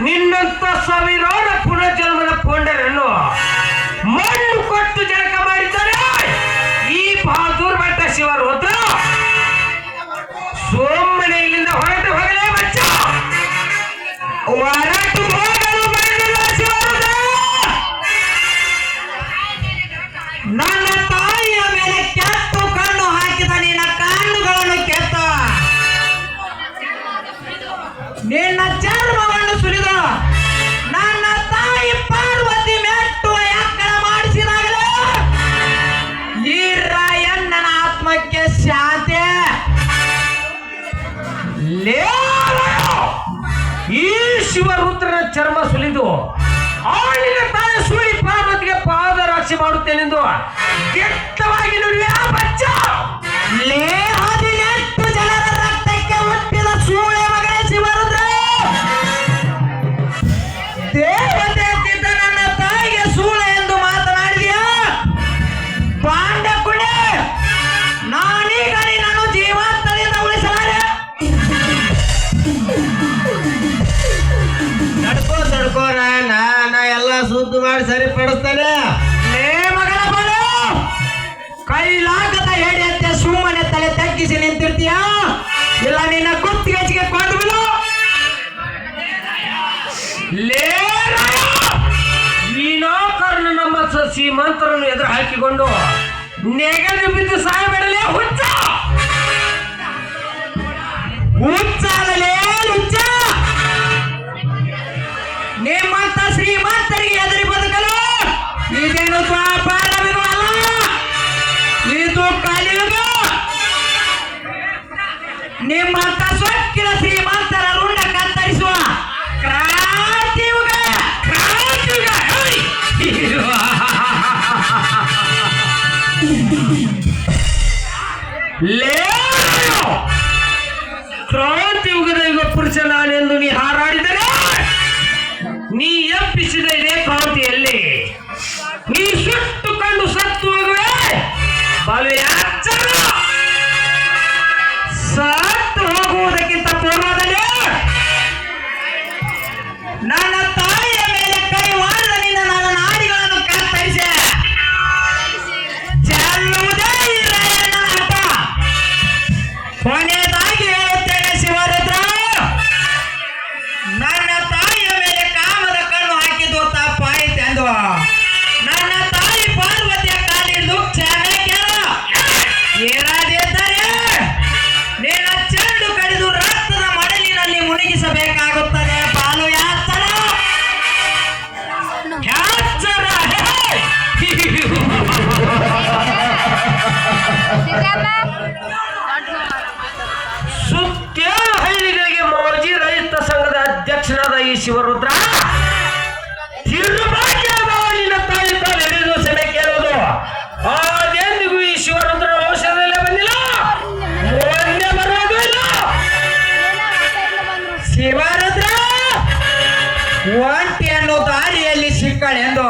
ನಿನ್ನಂತ ಸಾವಿರಾರು ಪುನರ್ಜನ್ಮದ ಪೋಂಡರನ್ನು ಮಣ್ಣು ಕೊಟ್ಟು ಜನಕ ಮಾಡಿದ್ದಾರೆ ಈ ಬಹದ್ದೂರ್ ಮಠ ಶಿವರು ಸೋಮನೆ ಇಲ್ಲಿಂದ ಹೊರಟು ಹೋಗಲೇ ಬಚ್ಚ. ಹೋಗಲು ನನ್ನ ತಾಯಿಯ ಮೇಲೆ ಕ್ಯಾಪ ನಿನ್ನ ಚರ್ಮವನ್ನು ಸುಲಿದ ನನ್ನ ತಾಯಿ ಪಾರ್ವತಿ ಮೆಟ್ಟುವ ಯಾಕಳ ಮಾಡಿಸಿದಾಗಲೇ ಈ ರಾಯಣ್ಣನ ಆತ್ಮಕ್ಕೆ ಶಾಂತಿ. ಈ ಶಿವರುದ್ರನ ಚರ್ಮ ಸುಲಿದು ಆಳಿನ ತಾಯಿ ಸುಳಿ ಪಾರ್ವತಿಗೆ ಪಾದರಾಶಿ ಮಾಡುತ್ತೇನೆಂದು ಕೆಟ್ಟವಾಗಿ ನುಡಿಯ? ಸುದ್ದು ಮಾಡಿ ಸರಿಪಡಿಸ್ತಾನೆ. ಕೈಲಾಗದ ಹೇಡಿಯಂತೆ ಸುಮ್ಮನೆ ತಲೆ ತಗ್ಗಿಸಿ ನಿಂತಿರ್ತೀಯ? ಇಲ್ಲ, ನಿನ್ನ ಗುತ್ತಿಗೆಚ್ಚಿಗೆ ಕೊಂಡು ಬಿಡು. ಲೇ ರಾಯ! ವಿನಾಕಾರಣ ನಮ್ಮ ಶ್ರೀಮಂತರನ್ನು ಎದುರು ಹಾಕಿಕೊಂಡು ನೆಗಲು ಬಿದ್ದು ಸಾಯಬೇಡಲೇ ಹುಚ್ಚ. ನಿಮ್ಮಂತ ಸೊಕ್ಕಿನ ಶ್ರೀಮಂತರ ರುಂಡ ಕತ್ತರಿಸುವ ಕ್ರಾಂತಿಯುಗ ಕ್ರಾಂತಿಯುಗ! ಕ್ರಾಂತಿಯುಗದ ಯುಗ ಪುರುಷ ನಾನೆಂದು ನೀ ಹಾರಾಡಿದರೆ, ನೀ ಎಪ್ಪಿಸಿದ ಅಧ್ಯಕ್ಷನಾದ ಈ ಶಿವರುದ್ರ. ನಿನ್ನ ತಾಯಿ ತಾನು ಹಿಡಿದು ಸಭೆ ಕೇಳೋದು. ಆದೆಂದಿಗೂ ಈ ಶಿವರುದ್ರ ಔಷಧದಲ್ಲೇ ಬಂದಿಲ್ಲ. ಒಂದೇ ಬರೋದು ಇಲ್ಲ. ಶಿವರುದ್ರ, ಒಂಟಿ ಅನ್ನೋ ದಾರಿಯಲ್ಲಿ ಸಿಕ್ಕಳೆಂದು.